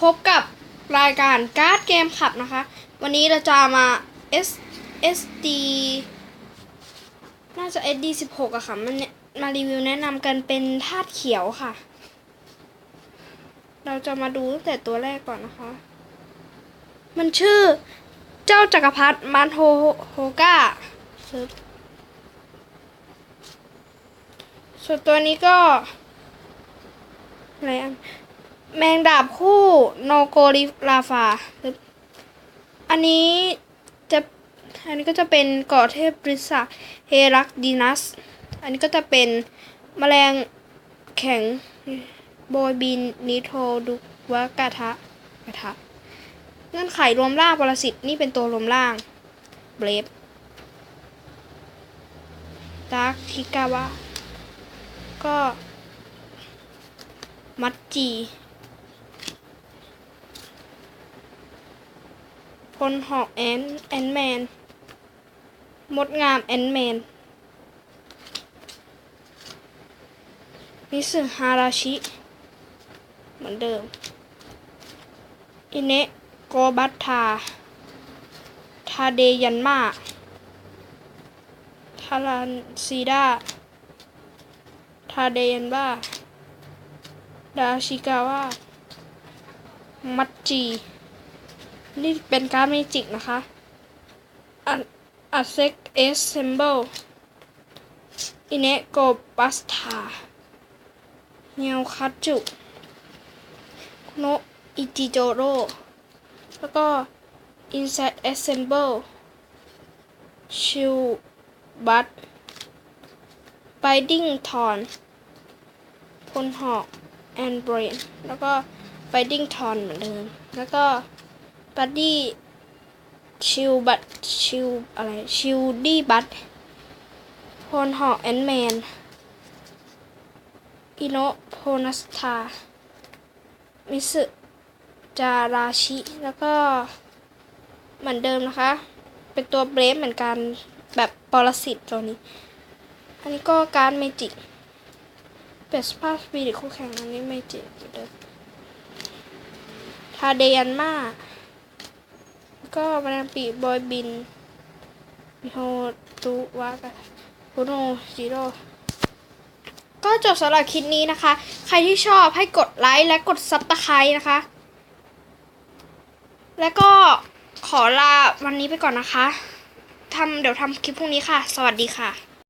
พบกับรายการการ์ดเกมขับนะคะ วันนี้เราจะมา S SD น่าจะ SD 16อะค่ะ มันมารีวิวแนะนำกันเป็นธาตุเขียวค่ะ เราจะมาดูตั้งแต่ตัวแรกก่อนนะคะ มันชื่อเจ้าจักรพรรดิมันโฮโฮก้าส่วนตัวนี้ก็อะไรอะ แมงดาบคู่โนโกริลาฟา อันนี้จะอันนี้ก็จะเป็นเกาะเทพบริษาเฮรักดีนัส อันนี้ก็จะเป็นแมลงแข็งโบยบินนิโทดุวะกะทะกะทะ เงื่อนไขรวมร่างปรสิตนี่เป็นตัวรวมร่างเบรฟดาร์คทิกาวะ ก็ มัดจี พลหอกแอนแอนแมน มดงามแอนแมน มิสึฮาราชิ เหมือนเดิม อิเนะโกบัตทา ทาเดยันมาทารันซีดา ทาเดยันบ้า ดาชิกาวะมัตจี นี่เป็นการดเมจิกนะคะอันอัเซ็กเอสเซมเบิลอินเนโกบัสทาเนียวคัตจุโนอิจิโจโร่แล้วก็ Insect Assemble ชิลบัต Binding Thorn พลหอก and Brain แล้วก็ Binding Thorn เหมือนเดิม แล้วก็ Buddy ชิลบัตชิลอะไรชิลดี้บัตพลหอก and Man อิโนโพนัสทามิสึจาราชิ แล้วก็เหมือนเดิมนะคะ เป็นตัวเบรฟเหมือนกัน แบบปรสิตตัวนี้ อันนี้ก็การเมจิกเป็นสภาพสปีดคู่แข่งอันนี้เมจิกเหมือนเดิมทาเดยันมา ก็มาดาปีบอยบินมิโฮตุวะกันคุโนจิโร่ก็จบสำหรับคลิปนี้นะคะ ใครที่ชอบให้กดไลค์และกดซับสไครต์นะคะ แล้วก็ขอลาวันนี้ไปก่อนนะคะทำเดี๋ยวทำคลิปพรุ่งนี้ค่ะ สวัสดีค่ะ